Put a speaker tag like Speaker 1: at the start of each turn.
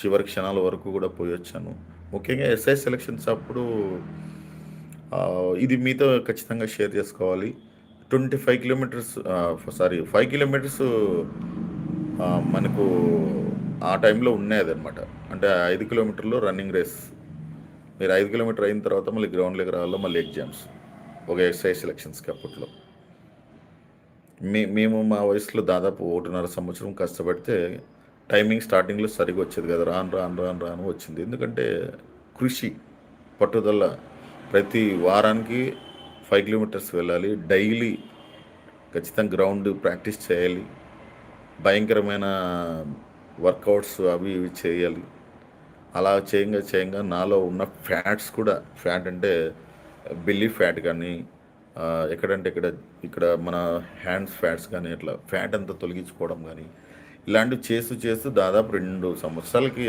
Speaker 1: చివరి క్షణాల వరకు కూడా పోయి వచ్చాను ముఖ్యంగా ఎస్ఐ సెలక్షన్స్ అప్పుడు ఇది మీతో ఖచ్చితంగా షేర్ చేసుకోవాలి. Twenty five kilometres sorry five kilometres మనకు ఆ టైంలో ఉన్నాయి అనమాట అంటే ఐదు కిలోమీటర్లు రన్నింగ్ రేస్. మీరు ఐదు కిలోమీటర్ అయిన తర్వాత మళ్ళీ గ్రౌండ్లోకి రావాలో మళ్ళీ ఎగ్జామ్స్. ఒక ఎస్ఐ సెలక్షన్స్కి అప్పట్లో. మే మేము మా వయసులో దాదాపు ఒకటిన్నర సంవత్సరం కష్టపడితే టైమింగ్ స్టార్టింగ్లో సరిగా వచ్చేది కదా. రాను రాను రాను రాను వచ్చింది. ఎందుకంటే కృషి పట్టుదల ప్రతి వారానికి ఫైవ్ కిలోమీటర్స్ వెళ్ళాలి. డైలీ ఖచ్చితంగా గ్రౌండ్ ప్రాక్టీస్ చేయాలి. భయంకరమైన వర్కౌట్స్ అవి ఇవి చేయాలి. అలా చేయంగా చేయంగా నాలో ఉన్న ఫ్యాట్స్ కూడా ఫ్యాట్ అంటే బిల్లీ ఫ్యాట్ కానీ ఎక్కడంటే ఇక్కడ ఇక్కడ మన హ్యాండ్స్ ఫ్యాట్స్ కానీ ఇట్లా ఫ్యాట్ అంతా తొలగించుకోవడం కానీ ఇలాంటివి చేస్తూ చేస్తూ దాదాపు రెండు సంవత్సరాలకి